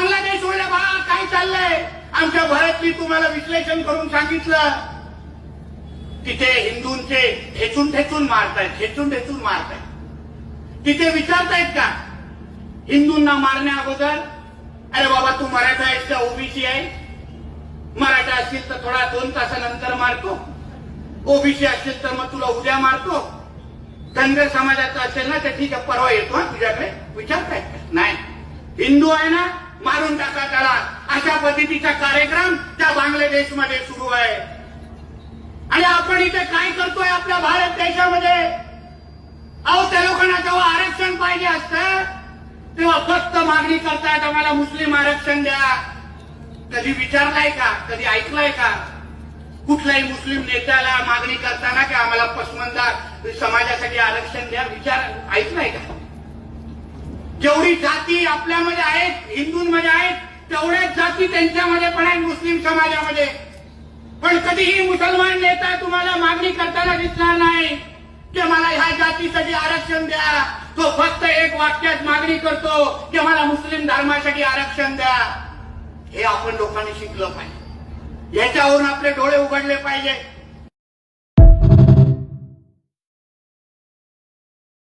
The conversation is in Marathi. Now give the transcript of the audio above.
बांगलादेशमध्ये बघा काय चाललंय? आमच्या भारतली तुम्हाला विश्लेषण करून सांगितलं. तिथे हिंदूंचे ठेचून ठेचून मारतायत ठेचून ठेचून मारतायत. तिथे विचारतायत का? हिंदूंना मारण्या अगोदर अरे बाबा तू मराठा आहेस का? ओबीसी आहे. मराठा असतील तर थोडा दोन तासानंतर मारतो. ओबीसी असतील तर मग तुला उद्या मारतो. धनगर समाजाचा असेल ना तर ठीक आहे परवा येतो हा तुझ्याकडे. विचारतायत का? नाही. हिंदू आहे ना मारून टाका त्याला अशा पद्धतीचा कार्यक्रम त्या बांगलादेशमध्ये सुरू आहे. आणि आपण इथे काय करतोय आपल्या भारत देशामध्ये? अहो त्या लोकांना जेव्हा आरक्षण पाहिजे असतं तेव्हा फक्त मागणी करतायत आम्हाला मुस्लिम आरक्षण द्या. कधी विचारलाय का? कधी ऐकलाय का? कुठल्याही मुस्लिम नेत्याला मागणी करताना की आम्हाला पसमंदा समाजासाठी आरक्षण द्या विचार ऐकलाय का? जेवढी जाती आपल्यामध्ये आहेत हिंदूंमध्ये आहेत तेवढ्याच जाती त्यांच्यामध्ये पण आहेत मुस्लिम समाजामध्ये. पण कधीही मुसलमान नेता तुम्हाला मागणी करताना दिसणार नाही की मला ह्या जातीसाठी आरक्षण द्या. तो फक्त एक वाक्यात मागणी करतो की मला मुस्लिम धर्मासाठी आरक्षण द्या. हे आपण लोकांनी शिकलं पाहिजे. याच्यावरून आपले डोळे उघडले पाहिजे.